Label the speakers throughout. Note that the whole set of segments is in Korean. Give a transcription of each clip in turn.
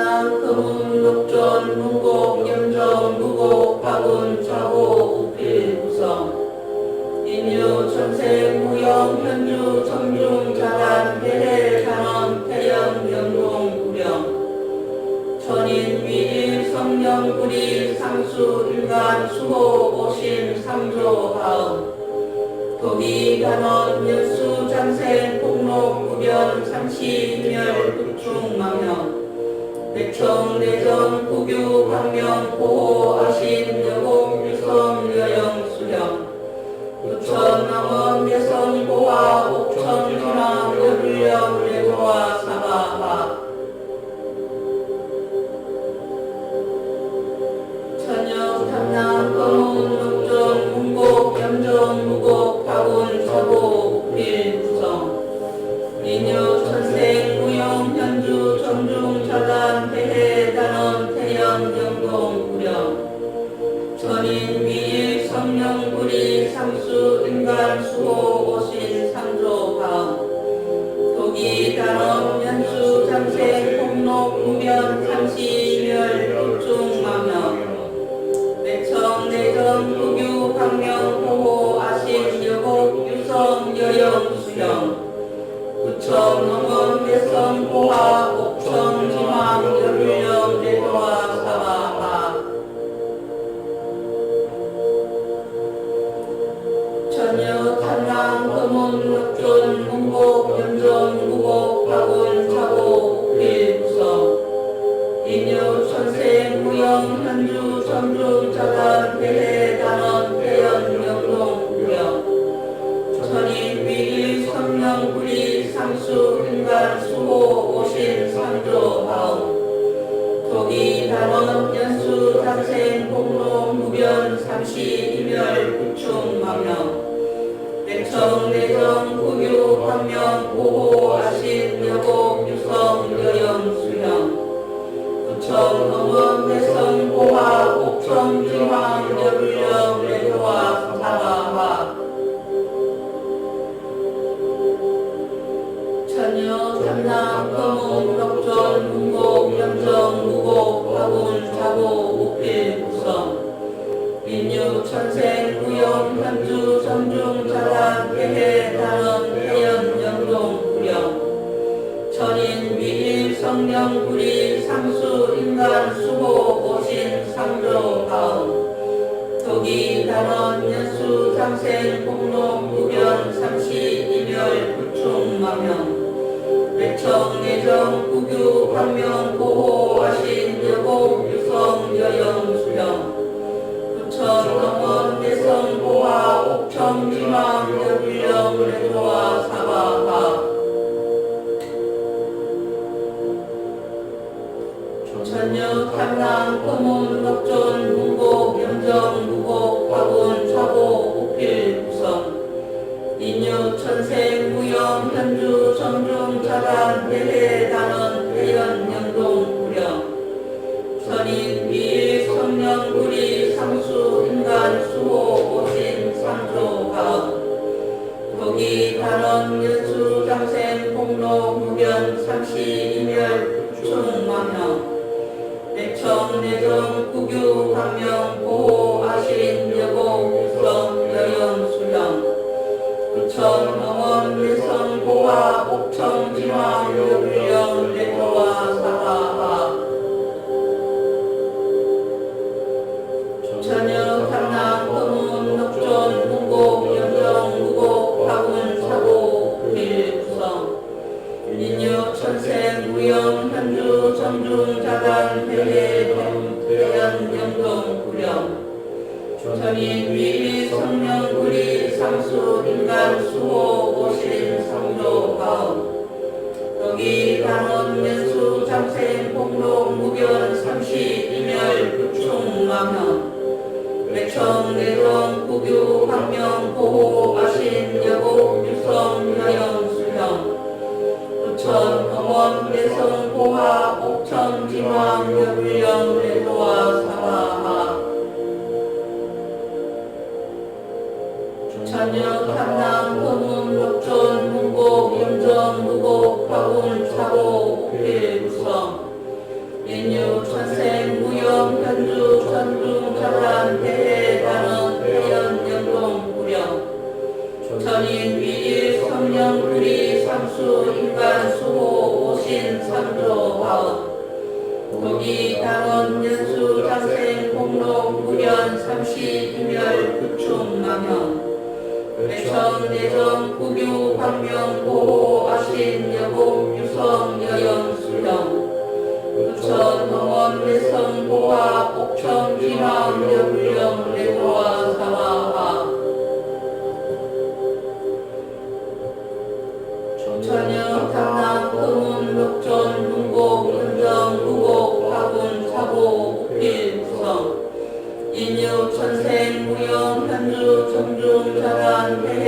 Speaker 1: 탐남 금운 녹전 무곡 염정 무곡 박운 좌고 우필 구성. 인유 천세 무영 현주 정중 자단 대해 간원 태영 영동 구령. 천인 위일 성령 구리 상수 일간 수호 오신 상조 하음. 도기 간원 연수 장생 폭록 구변 삼시멸 극중 망명 백청 내정 구교 광명 보호 아신 여공 유성 여영 수령. 부천 남원 예선 보화 옥천 희망 여불령 레고와 전여 탐랑 금운 흑존 문곡 염정 무곡 박운 차고 구성. 인유 천세 무영 현주 전주 자단 대해 단원 대연 영동 구령 천인 위일 성령 구리 상수 인간 수호 오신 상조 하음 독이 단원 연수 장생 공로 무변 삼시 백청 내정 구교 광명 보호 가음 독이 단원 연수 장생 공록 구변 삼시 이멸 구충 망명. 백청 내정 구규 광명 보호 하신 여곡 유성 여영 수령. 부천 넘원 대성 보화 옥천 지망 여불령 레도와 사바하. 전여 탐남 금운 녹전 염정 무곡 박운 차고 우필 구성. 인유 천생 무영 현주 정중 자단 대해 어원 고기, 당원, 연수, 장생 공로, 구견, 삼시, 이멸, 구충, 망형 백성, 내성, 구교, 광명, 보호, 아신, 여공, 유성, 여영, 수령. 우천, 동원, 내성, 보화, 옥천, 기망, 여불령, 내보와 사화 Hallelujah.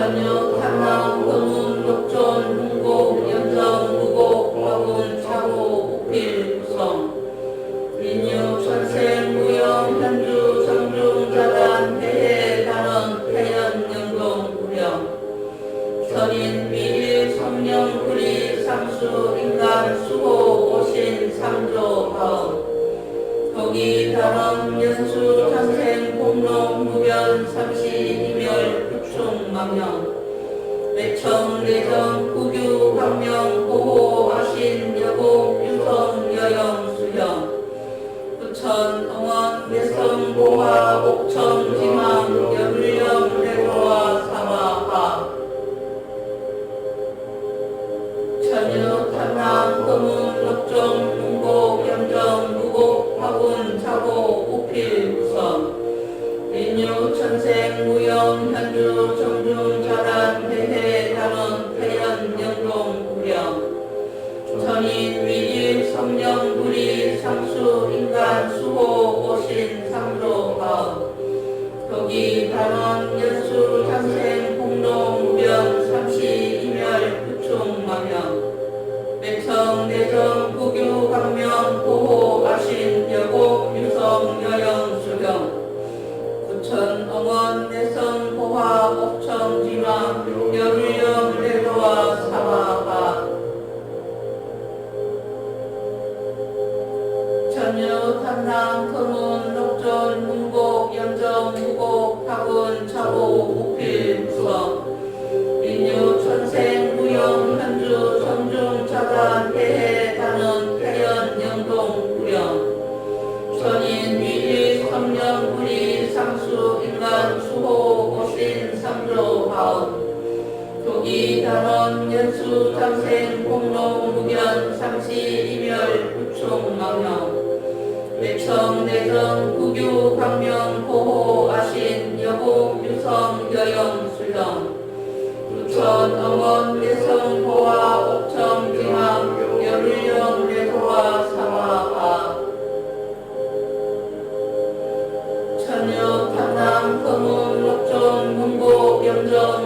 Speaker 1: 자녀 Yeah.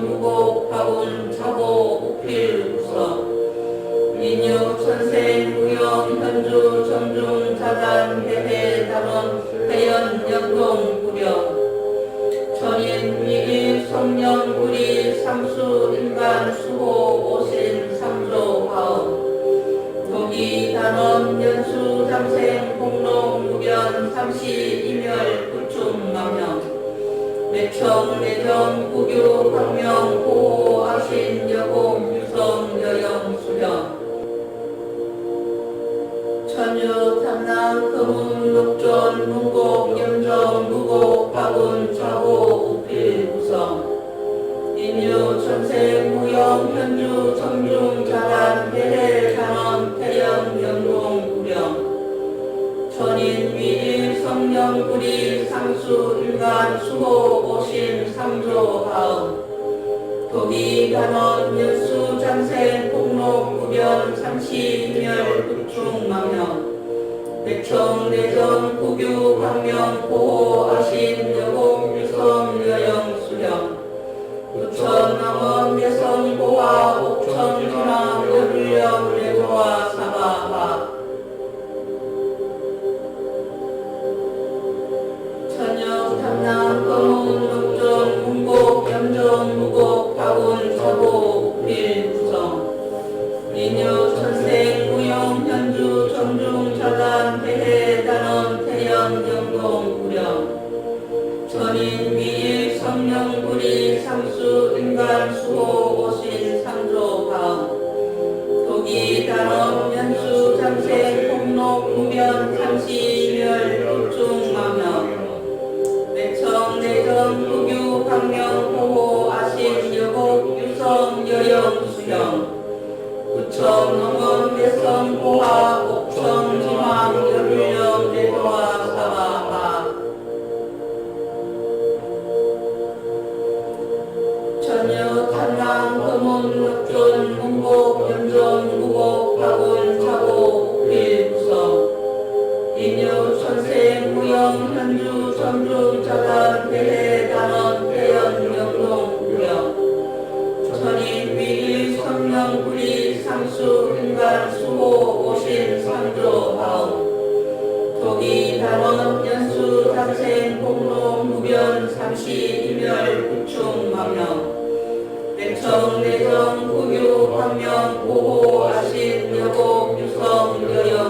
Speaker 1: 영광 금은 녹전 문곡 염정 무곡 파군 좌고 우필 우성. 인유 천생 무영 현주 청중 자간 대대 단원 태영 영공 구령. 천인 위일 성령 구리 상수 일간 수호 오신 상조 하음. 도기 단원 연수 장생 폭록 구변 삼시 내정 구규 광명 보호 아신 인유 천생 무영 현주 전중 자단 대해 단원 대연 영동 구령 천인 위일 성령 구리 상수 인간 수호 오신 상조 하음 독이 단원 연수 장생 공로 무변 삼시 이멸 구충 망명 백청 내정 구유 광명 보호 아신 여곡 유성 여영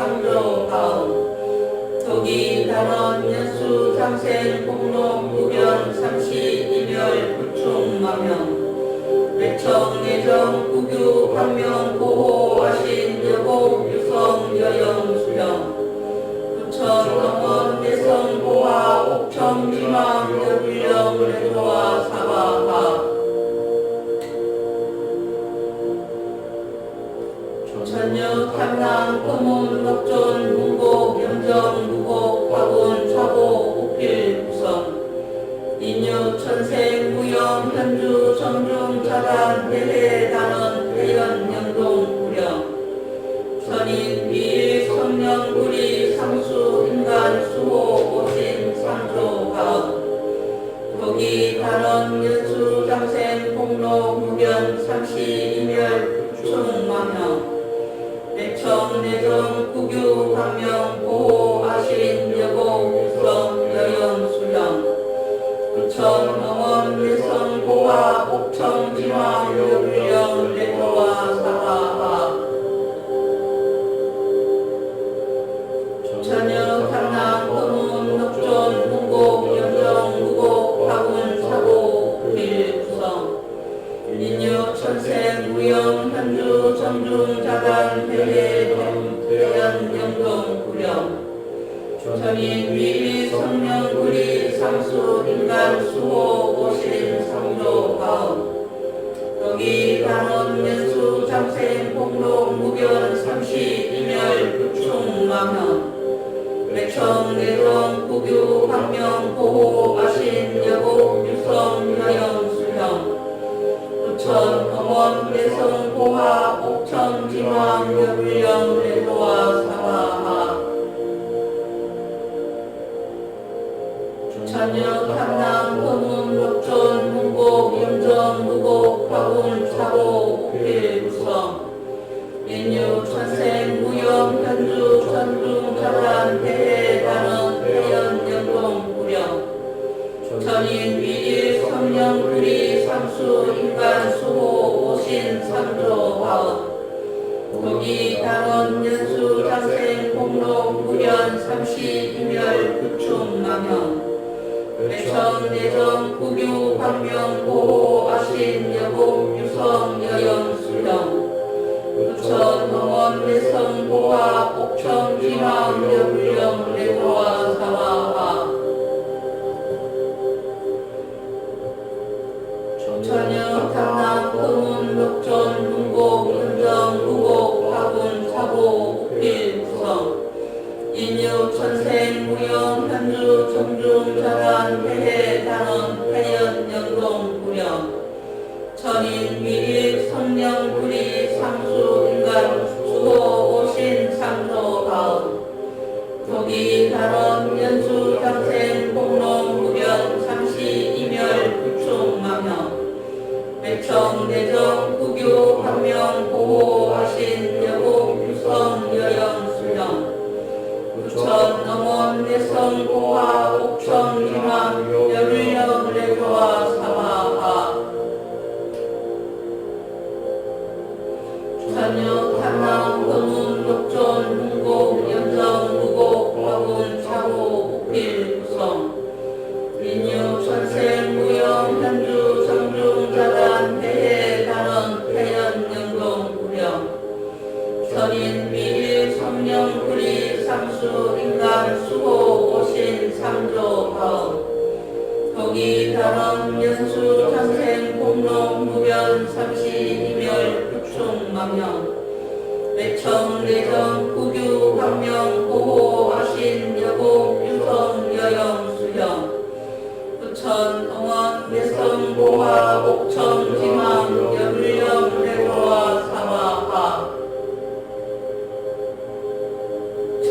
Speaker 1: 상조 가음 독이 단원 연수 장생 공록 무변 삼시 이멸 구충 망명 매청 내정 구규 광명 생 무영 현주 정중 자단 대해 대연 영동 구령. 전인 위일 성령 구리 상수 인간 수호 오신 상조 가음. 여기 단원 연수 장생 폭록 무변 삼시 이멸 구충 망형 매청 내정 구규 광명 보호 아신 어원 대성 보화 옥천 지망 여불령 레도와 사바하 전여 탐남 검은 녹존 문곡 염전 무곡 가군 차고 필 구성. 인유 천생 무영 현주 천중 자단 대해 오신 선조 바울 동기 당원 연수 장생 공로 구견 삼시 이멸 구충 망현 백성 내정 구교 광명 보호 아시 사람 연수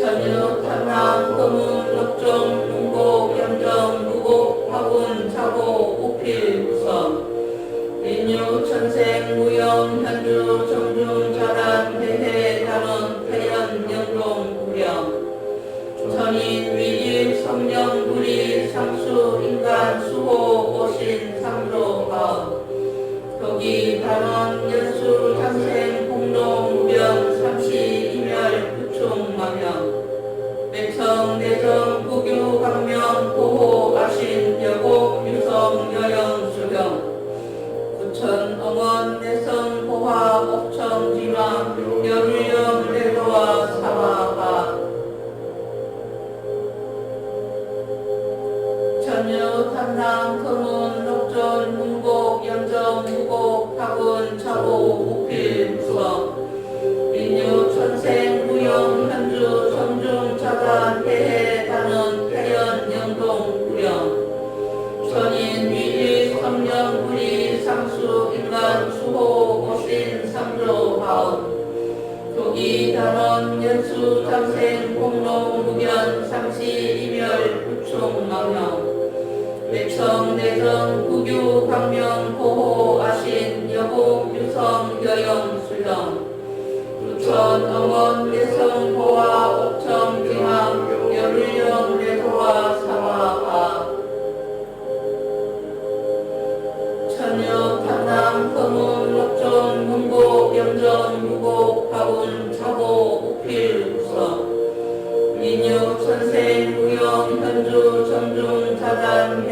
Speaker 1: Totally. 경험 연수 참생 공로 무견 상시 이멸 구총 망령. 외청 내성 구교 광명 보호 아신 여복 유성 여영 술렁 구천 어원 내성 보아 Father